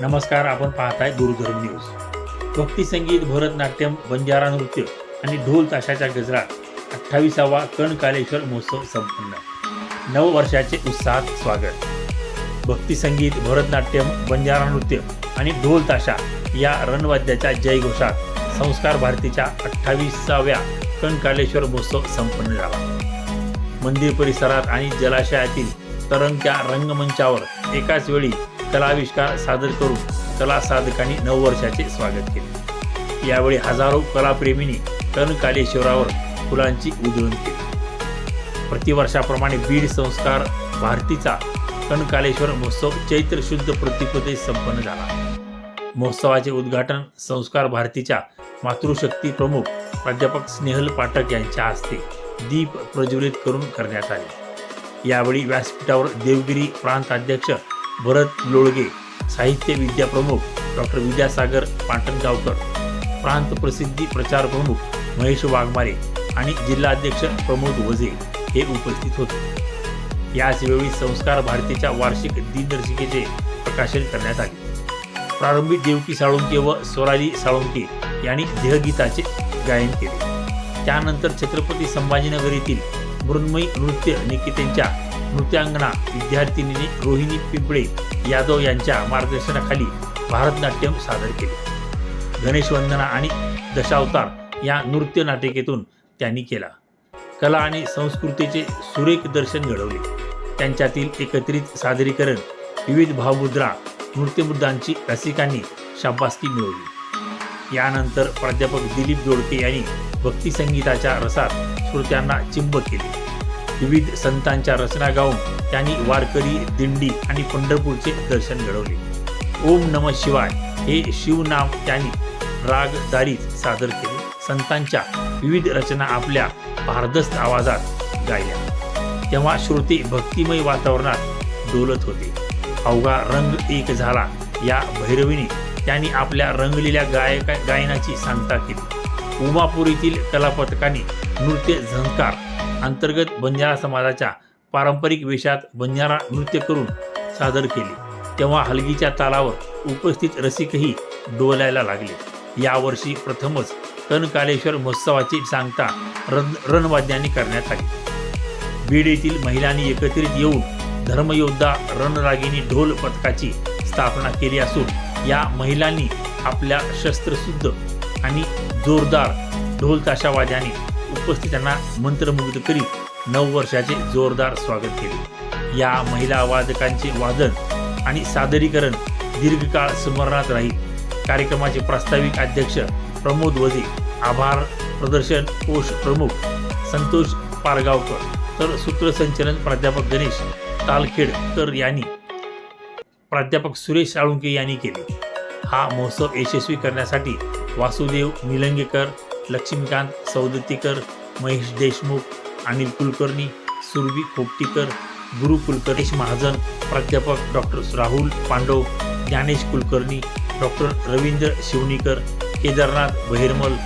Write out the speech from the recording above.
नमस्कार आपण पाहताय दूरधर्म न्यूज. भक्ती संगीत भरतनाट्यम बंजारा नृत्य आणि ढोल ताशाच्या गजरात अठ्ठावीसावा कणकालेश्वर महोत्सव संपन्न. नव वर्षाचे उत्साहात स्वागत. भक्ती संगीत भरतनाट्यम बंजारा नृत्य आणि ढोल ताशा या रणवाद्याच्या जयघोषात संस्कार भारतीच्या अठ्ठावीसाव्या कणकालेश्वर महोत्सव संपन्न झाला. मंदिर परिसरात आणि जलाशयातील तरंगत्या रंगमंचावर एकाच वेळी कलाविष्कार सादर करून कला साधकांनी नऊ वर्षाचे स्वागत केले. यावेळी हजारो कलाप्रेमींनी कणकालेश्वरावर फुलांची उधळण केली. प्रतिवर्षाप्रमाणे बीड संस्कार भारतीचा कणकालेश्वर महोत्सव चैत्र शुद्ध प्रतिपदेत संपन्न झाला. महोत्सवाचे उद्घाटन संस्कार भारतीच्या मातृशक्ती प्रमुख प्राध्यापक स्नेहल पाठक यांच्या हस्ते दीप प्रज्वलित करून करण्यात आले. यावेळी व्यासपीठावर देवगिरी प्रांताध्यक्ष भरत लोळगे साहित्य विद्याप्रमुख डॉक्टर विद्यासागर पाटणगावकर प्रांत प्रसिद्धी प्रचार प्रमुख महेश वाघमारे आणि जिल्हाध्यक्ष प्रमोद वझे हे उपस्थित होते. याच वेळी संस्कार भारतीच्या वार्षिक दिनदर्शिकेचे प्रकाशन करण्यात आले. प्रारंभी देवकी साळुंके व स्वराजी साळुंके यांनी देहगीताचे गायन केले. त्यानंतर छत्रपती संभाजीनगर येथील मृन्मयी नृत्य निकेतनच्या नृत्यांगना विद्यार्थिनीने रोहिणी पिंपळे यादव यांच्या मार्गदर्शनाखाली भारतनाट्यम सादर केले. गणेशवंदना आणि दशावतार या नृत्य नाटिकेतून त्यांनी केला. कला आणि संस्कृतीचे सुरेख दर्शन घडवले. त्यांच्यातील एकत्रित सादरीकरण विविध भावमुद्रा नृत्यमुद्रांची रसिकांनी शाबासकी मिळवली. यानंतर प्राध्यापक दिलीप जोडके यांनी भक्तिसंगीताच्या रसात श्रोत्यांना चिंब केले. विविध संतांच्या रचना गाऊन त्यांनी वारकरी दिंडी आणि पंढरपूरचे दर्शन घडवले. ओम नम शिवाय हे शिवनाम त्यांनी रागदारीत सादर केले. संतांच्या विविध रचना आपल्या भारदस्त आवाजात गायल्या. तेव्हा श्रोते भक्तिमय वातावरणात डोलत होते. अवघा रंग एक झाला. या भैरवीने त्यांनी आपल्या रंगलेल्या गायका गायनाची सांगता केली. उमापुरीतील कलापथकाने नृत्य झंकार अंतर्गत बंजारा समाजाच्या पारंपरिक वेशात बंजारा नृत्य करून सादर केले. तेव्हा हलगीच्या तालावर उपस्थित रसिकही डोलायला लागले. यावर्षी प्रथमच कणकालेश्वर महोत्सवाची सांगता रण रणवाद्यांनी करण्यात आली. बीड येथील महिलांनी एकत्रित येऊन धर्मयोद्धा रणरागिनी ढोल पथकाची स्थापना केली असून या महिलांनी आपल्या शस्त्रशुद्ध आणि जोरदार ढोल ताशावाद्याने उपस्थितांना मंत्रमुग्ध करीत नववर्षाचे जोरदार स्वागत केले. या महिला वादकांचे वादन आणि सादरीकरण दीर्घकाळ स्मरणात राहील. कार्यक्रमाचे प्रास्ताविक अध्यक्ष प्रमोद वजे आभार प्रदर्शन कोष प्रमुख संतोष पारगावकर तर सूत्रसंचलन प्राध्यापक गणेश तालखेडकर यांनी प्राध्यापक सुरेश साळुंके यांनी केले. हा महोत्सव यशस्वी करण्यासाठी वासुदेव निलंगेकर लक्ष्मीकांत सौदतीकर महेश देशमुख अनिल कुलकर्णी सुरभी खोपटीकर गुरु कुलकर्णेश महाजन प्राध्यापक डॉक्टर राहुल पांडव ज्ञानेश कुलकर्णी डॉक्टर रवींद्र शिवणीकर केदारनाथ बहिरमल